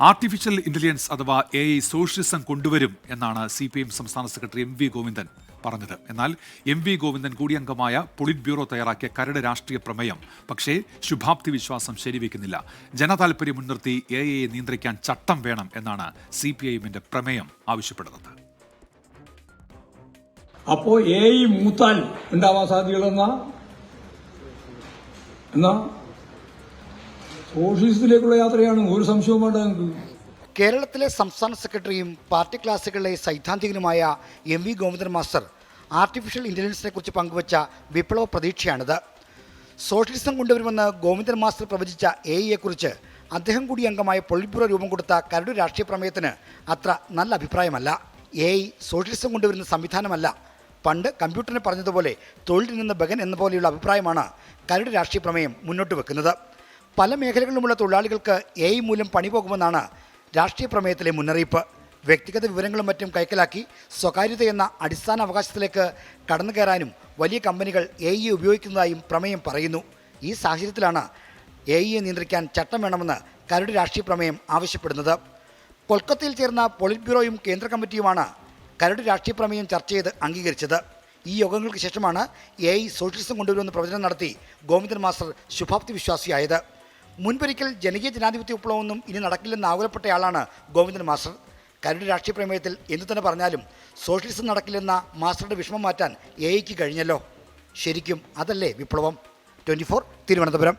Artificial intelligence അഥവാ A I socialism കൊണ്ടുവരും എന്നാണ് സി പി എം സംസ്ഥാന സെക്രട്ടറി എം വി ഗോവിന്ദൻ പറഞ്ഞത്. എന്നാൽ എം വി ഗോവിന്ദൻ കൂടി അംഗമായ പൊളിറ്റ് ബ്യൂറോ തയ്യാറാക്കിയ കരട് രാഷ്ട്രീയ പ്രമേയം. പക്ഷേ ശുഭാപ്തി വിശ്വാസം ശരിവെക്കുന്നില്ല. ജനതാൽപര്യം മുൻനിർത്തി എ ഐയെ നിയന്ത്രിക്കാൻ ചട്ടം വേണം എന്നാണ് സി പി ഐ എമ്മിന്റെ പ്രമേയം ആവശ്യപ്പെടുന്നത്. അപ്പോ എ ഐ മൂത്താൽ ഉണ്ടാവാൻ സാധ്യതകളെന്നാ എന്നാ? സോഷ്യലിസത്തിലേക്കുള്ള യാത്രയാണ്. ഒരു സംശയവും വേണ്ട ഞങ്ങൾക്ക്. കേരളത്തിലെ സംസ്ഥാന സെക്രട്ടറിയും പാർട്ടി ക്ലാസുകളിലെ സൈദ്ധാന്തികനുമായ M V Govindan master artificial ഇന്റലിജൻസിനെ കുറിച്ച് പങ്കുവച്ച വിപ്ലവ പ്രതീക്ഷയാണിത്. സോഷ്യലിസം കൊണ്ടുവരുമെന്ന് ഗോവിന്ദൻ മാസ്റ്റർ പ്രവചിച്ച എ ഐയെക്കുറിച്ച് അദ്ദേഹം കൂടി അംഗമായ പൊളിപ്പുറ രൂപം കൊടുത്ത കരട് രാഷ്ട്രീയ പ്രമേയത്തിന് അത്ര നല്ല അഭിപ്രായമല്ല. എ ഐ സോഷ്യലിസം കൊണ്ടുവരുന്ന സംവിധാനമല്ല. പണ്ട് കമ്പ്യൂട്ടറിനെ പറഞ്ഞതുപോലെ തൊഴിലിൽ നിന്ന് ബഗൻ എന്ന പോലെയുള്ള അഭിപ്രായമാണ് കരട് രാഷ്ട്രീയ പ്രമേയം മുന്നോട്ട് വെക്കുന്നത്. പല മേഖലകളിലുമുള്ള തൊഴിലാളികൾക്ക് എ ഐ മൂലം പണി പോകുമെന്നാണ് രാഷ്ട്രീയ പ്രമേയത്തിലെ മുന്നറിയിപ്പ്. വ്യക്തിഗത വിവരങ്ങളും മറ്റും കൈക്കലാക്കി സ്വകാര്യത എന്ന അടിസ്ഥാന അവകാശത്തിലേക്ക് കടന്നു കയറാനും വലിയ കമ്പനികൾ എ ഐ ഉപയോഗിക്കുന്നതായും പ്രമേയം പറയുന്നു. ഈ സാഹചര്യത്തിലാണ് എ ഐയെ നിയന്ത്രിക്കാൻ ചട്ടം വേണമെന്ന് കരട് രാഷ്ട്രീയ പ്രമേയം ആവശ്യപ്പെടുന്നത്. കൊൽക്കത്തയിൽ ചേർന്ന പോളിറ്റ് ബ്യൂറോയും കേന്ദ്ര കമ്മിറ്റിയുമാണ് കരട് രാഷ്ട്രീയ പ്രമേയം ചർച്ച ചെയ്ത് അംഗീകരിച്ചത്. ഈ യോഗങ്ങൾക്ക് ശേഷമാണ് എ ഐ സോഷ്യലിസം കൊണ്ടുവരുമെന്ന് പ്രവചനം നടത്തി ഗോവിന്ദൻ മാസ്റ്റർ ശുഭാപ്തി വിശ്വാസിയായത്. മുൻപൊരിക്കൽ ജനകീയ ജനാധിപത്യ വിപ്ലവമൊന്നും ഇനി നടക്കില്ലെന്ന് ആകുലപ്പെട്ടയാളാണ് ഗോവിന്ദൻ മാസ്റ്റർ. കരട് രാഷ്ട്രീയ പ്രമേയത്തിൽ എന്തു തന്നെ പറഞ്ഞാലും സോഷ്യലിസം നടക്കില്ലെന്ന മാസ്റ്ററുടെ വിഷമം മാറ്റാൻ എ കഴിഞ്ഞല്ലോ. ശരിക്കും അതല്ലേ വിപ്ലവം? Twenty four Thiruvananthapuram.